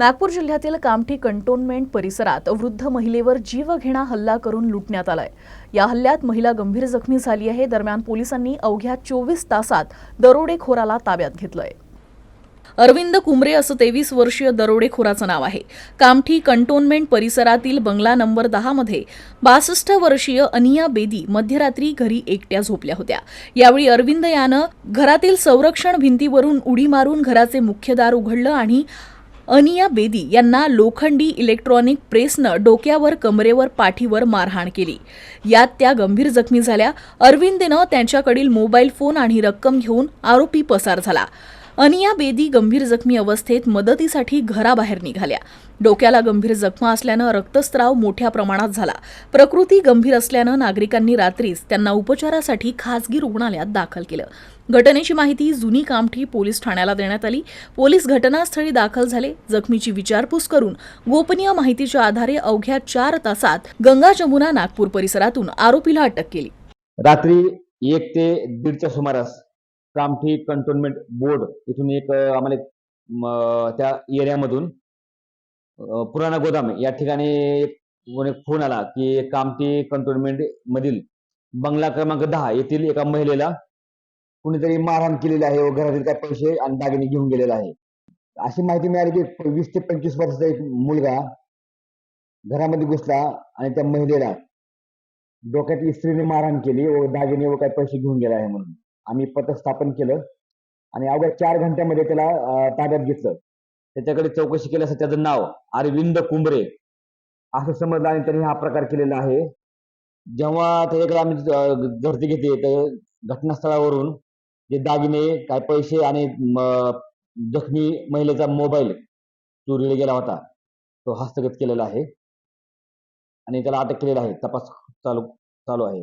नागपूर जिल्ह्यातील कामठी कंटोन्मेंट परिसरात वृद्ध महिलेवर जीवघेणा हल्ला करून लुटण्यात आलाय. या हल्ल्यात महिला गंभीर जखमी झाली आहे. दरम्यान पोलिसांनी अवघ्या चोवीस तासात दरोडेखोराला ताब्यात घेतलंय. अरविंद कुमरे असं तेवीस वर्षीय दरोडेखोराचं नाव आहे. कामठी कंटोन्मेंट परिसरातील बंगला नंबर दहा मध्ये बासष्ट वर्षीय अनिया बेदी मध्यरात्री घरी एकट्या झोपल्या होत्या. यावेळी अरविंद यानं घरातील संरक्षण भिंतीवरून उडी मारून घराचे मुख्य दार उघडलं आणि अनिया बेदी यांना लोखंडी इलेक्ट्रॉनिक प्रेसनं डोक्यावर कमरेवर पाठीवर मारहाण केली. यात त्या गंभीर जखमी झाल्या. अरविंदनं त्यांच्याकडील मोबाईल फोन आणि रक्कम घेऊन आरोपी पसार झाला. अनिया बेदी गंभीर जखमी अवस्थेत मदतीसाठी घराबाहेर निघाल्या. डोक्याला गंभीर जखमा असल्यानं रक्तस्राव मोठ्या प्रमाणात झाला. प्रकृती गंभीर असल्यानं नागरिकांनी रात्रीच त्यांना उपचारासाठी खासगी रुग्णालयात दाखल केलं. घटनेची माहिती जुनी कामठी पोलीस ठाण्याला देण्यात आली. पोलीस घटनास्थळी दाखल झाले. जखमीची विचारपूस करून गोपनीय माहितीच्या आधारे अवघ्या चार तासात गंगा जमुना नागपूर परिसरातून आरोपीला अटक केली. रात्री एक ते दीडच्या सुमारास कामठी कंटोनमेंट बोर्ड इथून एक आम्हाला त्या एरियामधून पुराणा गोदाम या ठिकाणी एक फोन आला की कामठी कंटोनमेंट मधील बंगला क्रमांक दहा येथील एका महिलेला कुणीतरी मारहाण केलेली आहे व घरातील काही पैसे आणि दागिने घेऊन गेलेला आहे. अशी माहिती मिळाली की वीस ते पंचवीस वर्षाचा एक मुलगा घरामध्ये घुसला आणि त्या महिलेला डोक्यात इस्त्रीने मारहाण केली व दागिने व काही पैसे घेऊन गेला आहे म्हणून. आम्ही पथक स्थापन केलं. आणि अवघ्या चार घंट्यामध्ये त्याला ताब्यात घेतलं. त्याच्याकडे चौकशी केली त्याचं नाव अरविंद कुंबरे असं समजलं आणि त्यांनी हा प्रकार केलेला आहे. जेव्हा त्याच्याकडे आम्ही झडती घेते तर घटनास्थळावरून जे दागिने काय पैसे आणि जखमी महिलेचा मोबाईल चोरीला गेला होता तो हस्तगत केलेला आहे. आणि त्याला अटक केलेला आहे. तपास चालू चालू आहे.